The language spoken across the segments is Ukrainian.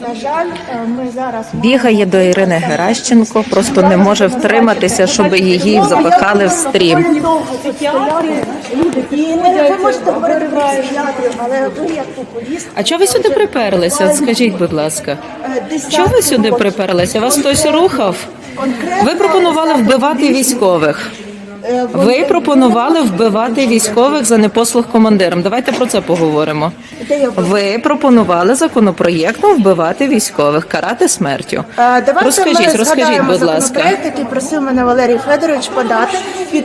На жаль, е, ми зараз Бігає до Ірини Геращенко, просто не може втриматися, щоб її запихали в стрім. ви можете говорити про психіатрів, але ви як популіст. А чого ви сюди приперлися? Скажіть, будь ласка, е, чого ви сюди приперлися? Вас хтось рухав? Ви пропонували вбивати військових. Е, Ви пропонували вбивати військових за непослух командирам. Давайте про це поговоримо. Ви пропонували законопроєктом вбивати військових, карати смертю. Е, Давайте Розкажіть, розкажіть, будь ласка. який просив мене Валерій Федорович подати.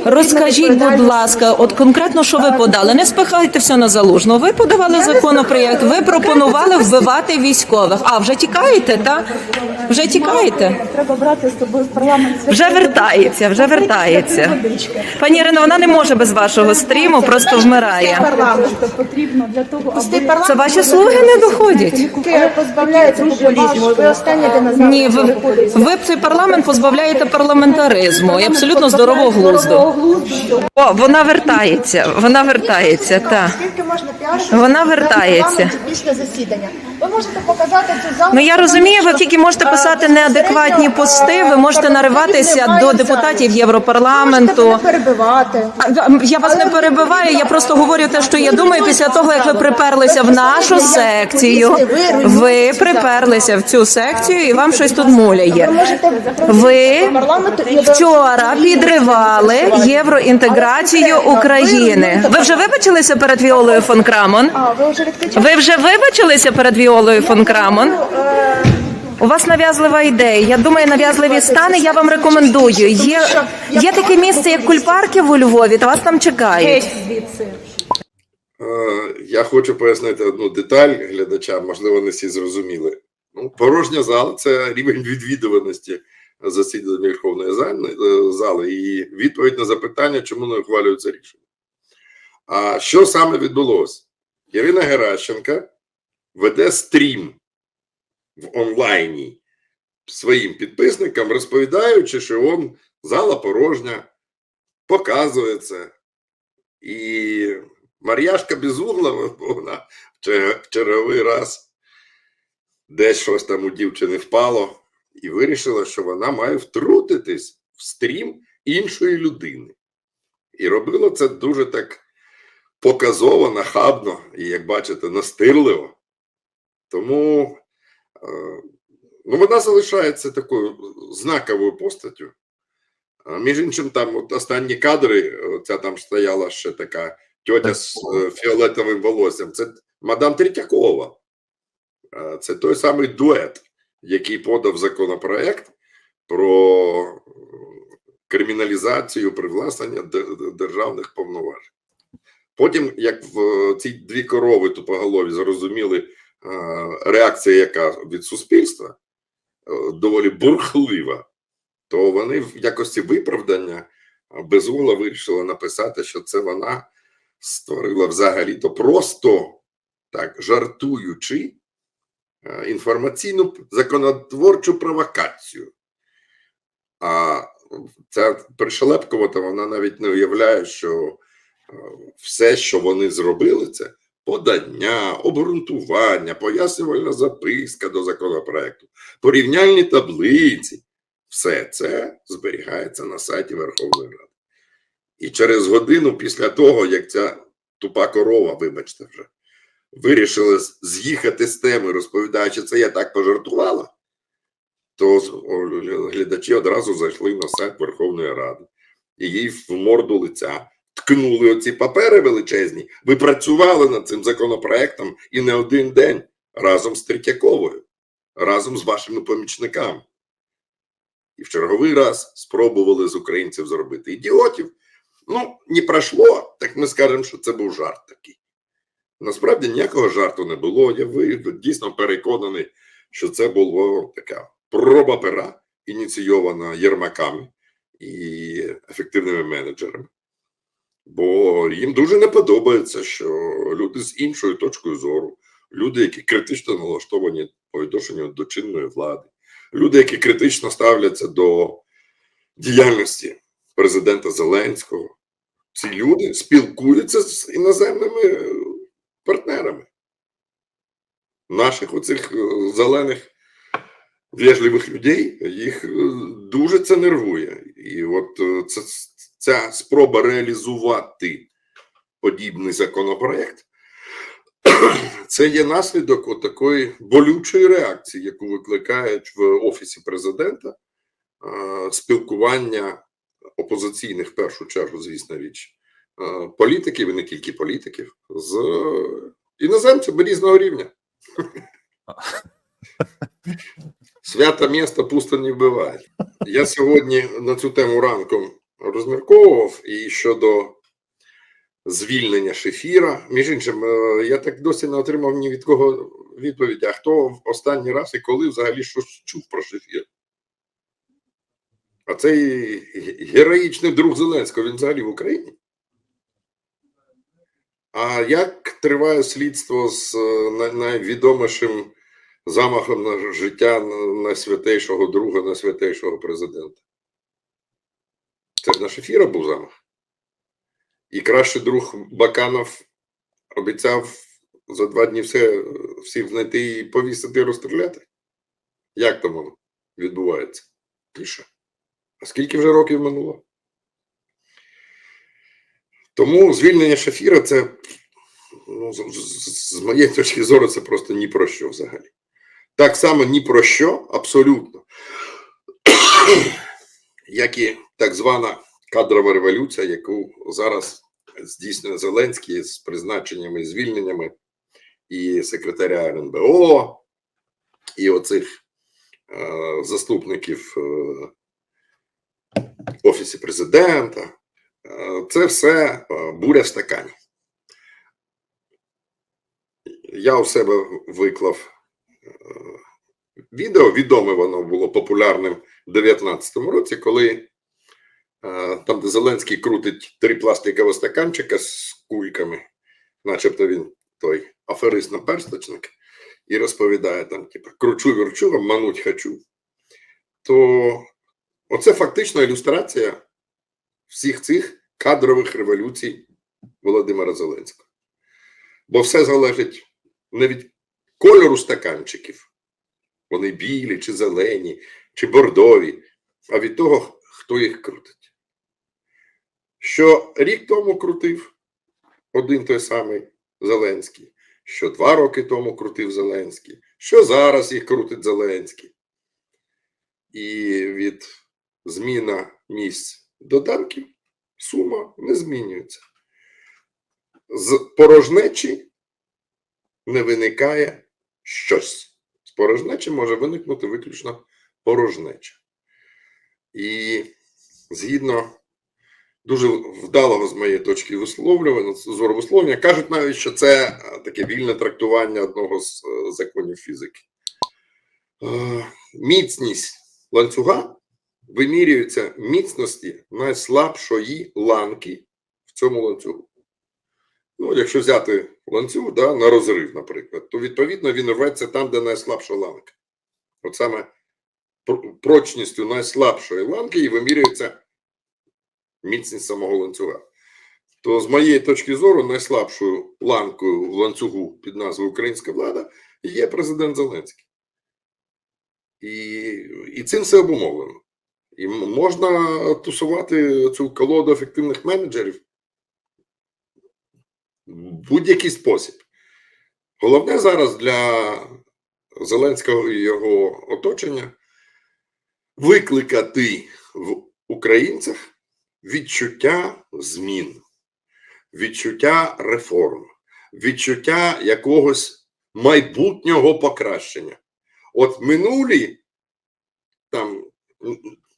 Розкажіть, будь ласка, от конкретно що ви подали? Не спихайте все на залужну. Ви подавали законопроєкт, ви пропонували вбивати військових. А вже тікаєте, так? Вже тікаєте? Треба брати з собою в парламент. Вже вертається, вже вертається. Пані Ірино, вона не може без вашого стріму, просто вмирає. Парламент. потрібно для того, Пустий аби парламент. Це ваші слуги не доходять. Яке позбавляється популізму. Ви останні, де назвали, Ні, ви, ви цей парламент позбавляєте парламентаризму і абсолютно здорового глузду. О, вона вертається, вона вертається, так. Скільки можна піарити? Вона вертається. після засідання. Ви можете показати цю залу. Ну я розумію, ви тільки можете писати неадекватні пости. Ви можете нариватися до депутатів Європарламенту. Можете мене перебивати. А, Я вас не перебиваю. Я просто говорю те, що я думаю. Після того як ви приперлися в нашу секцію, ви приперлися в цю секцію, і вам щось тут муляє. Ви вчора підривали євроінтеграцію України. Ви вже вибачилися перед Віолою фон Крамон? Ви вже вибачилися перед Віолою фон Крамон? У вас нав'язлива ідея. Я думаю, нав'язливі стани. Я вам рекомендую. Є, є таке місце, як кульпарків у Львові, та вас там чекають. звідси. Е, Я хочу пояснити одну деталь глядачам, можливо, не всі зрозуміли. Ну, порожня зала це рівень відвідуваності засідання Верховної зали, е, зали і відповідь на запитання, чому не ухвалюється рішення. А що саме відбулося? Ірина Геращенка веде стрім в онлайні своїм підписникам, розповідаючи, що он зала порожня, показує це. І Мар'яшка Безуглова, вона в черговий раз десь щось там у дівчини впало і вирішила, що вона має втрутитись в стрім іншої людини. І робила це дуже так показово, нахабно і, як бачите, настирливо. Тому е, ну, вона залишається такою знаковою постаттю. Між іншим, там от останні кадри, ця там стояла ще така тьотя з е, фіолетовим волоссям. Це мадам Третьякова. Е, Це той самий дует, який подав законопроект про криміналізацію привласнення де- де- державних повноважень. Потім, як в ці дві корови тупоголові зрозуміли реакція, яка від суспільства, е, доволі бурхлива, то вони в якості виправдання а, Безугла вирішила написати, що це вона створила взагалі-то просто так жартуючи е, інформаційну законотворчу провокацію. А ця Пришелепкова, то вона навіть не уявляє, що е, все, що вони зробили, це подання, обґрунтування, пояснювальна записка до законопроекту, порівняльні таблиці. Все це зберігається на сайті Верховної Ради. І через годину після того, як ця тупа корова, вибачте вже, вирішила з'їхати з теми, розповідаючи, це я так пожартувала, то глядачі одразу зайшли на сайт Верховної Ради і їй в морду лиця ткнули оці папери величезні. Ви працювали над цим законопроектом і не один день разом з Третьяковою, разом з вашими помічниками. І в черговий раз спробували з українців зробити ідіотів. Ну, не пройшло, так ми скажемо, що це був жарт такий. Насправді ніякого жарту не було. Я дійсно переконаний, що це була така проба пера, ініційована Єрмаками і ефективними менеджерами. Бо їм дуже не подобається, що люди з іншою точкою зору, люди, які критично налаштовані по відношенню до чинної влади, люди, які критично ставляться до діяльності президента Зеленського, ці люди спілкуються з іноземними партнерами. наших оцих е, зелених вежливих людей, їх е, дуже це нервує. І от е, це, ця спроба реалізувати подібний законопроект, це є наслідок такої болючої реакції, яку викликають в офісі президента е, спілкування опозиційних, в першу чергу, звісно річ, е, політиків і не тільки політиків, з іноземцями різного рівня. Свято місто пусто не вбиває. Я сьогодні на цю тему ранком розмірковував і щодо звільнення Шефіра. Між іншим, е, я так досі не отримав ні від кого відповіді, а хто в останній раз і коли взагалі щось чув про Шефір? А цей героїчний друг Зеленського, він взагалі в Україні? А як триває слідство з е, найвідомішим замахом на життя на- найсвятейшого друга, найсвятейшого президента? Це на Шефіра був замах. І кращий друг Баканов обіцяв за два дні все, всіх знайти і повісити і розстріляти. Як там воно відбувається? Тиша. А скільки вже років минуло? Тому звільнення Шафіра це, ну, з, з- з моєї точки зору, це просто ні про що взагалі. Так само ні про що, абсолютно. Як і так звана кадрова революція, яку зараз здійснює Зеленський з призначеннями і звільненнями і секретаря РНБО, і оцих е, заступників е, Офісі президента. Е, Це все е, буря в стакані. Я у себе виклав відео, відоме воно було популярним в 2019 році, коли е, там, де Зеленський крутить три пластикові стаканчика з кульками, начебто він той аферист наперсточник, і розповідає там, типу, кручу, верчу, обмануть хочу. То оце фактично ілюстрація всіх цих кадрових революцій Володимира Зеленського. Бо все залежить не від кольору стаканчиків, вони білі, чи зелені, чи бордові, а від того, хто їх крутить. Що рік тому крутив один той самий Зеленський, що два роки тому крутив Зеленський, що зараз їх крутить Зеленський. І від зміна місць додатків сума не змінюється. З порожнечі не виникає щось. Порожнечі може виникнути виключно порожнеча. І згідно дуже вдалого з моєї точки висловлювання, зору висловлення, кажуть навіть, що це е, таке вільне трактування одного з е, законів фізики. Е, Міцність ланцюга вимірюється міцності найслабшої ланки в цьому ланцюгу. Ну, якщо взяти ланцюг да, на розрив, наприклад, то відповідно він рветься там, де найслабша ланка. От саме прочністю найслабшої ланки і вимірюється міцність самого ланцюга. То з моєї точки зору, найслабшою ланкою в ланцюгу під назвою Українська влада є президент Зеленський. І, і цим все обумовлено. І можна тусувати цю колоду ефективних менеджерів будь-який спосіб. Головне зараз для Зеленського і його оточення викликати в українцях відчуття змін, відчуття реформ, відчуття якогось майбутнього покращення. От минулі там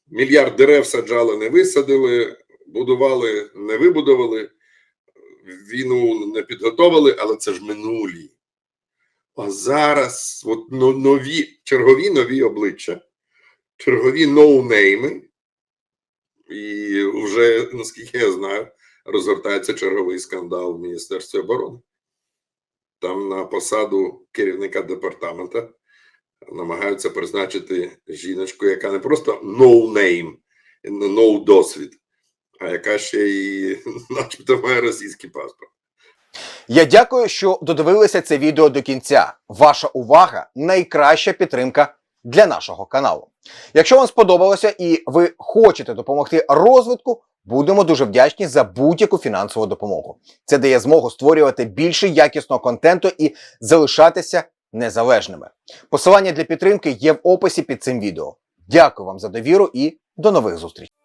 мільярд дерев саджали, не висадили, будували, не вибудували, війну не підготовили, але це ж минулі. А зараз от нові, чергові нові обличчя, чергові ноунейми, і вже, наскільки я знаю, розгортається черговий скандал в Міністерстві оборони. Там на посаду керівника департамента намагаються призначити жіночку, яка не просто name, no досвід, а яка ще й, начебто, має російський паспорт. Я дякую, що додивилися це відео до кінця. Ваша увага найкраща підтримка для нашого каналу. Якщо вам сподобалося і ви хочете допомогти розвитку, будемо дуже вдячні за будь-яку фінансову допомогу. Це дає змогу створювати більше якісного контенту і залишатися незалежними. Посилання для підтримки є в описі під цим відео. Дякую вам за довіру і до нових зустрічей.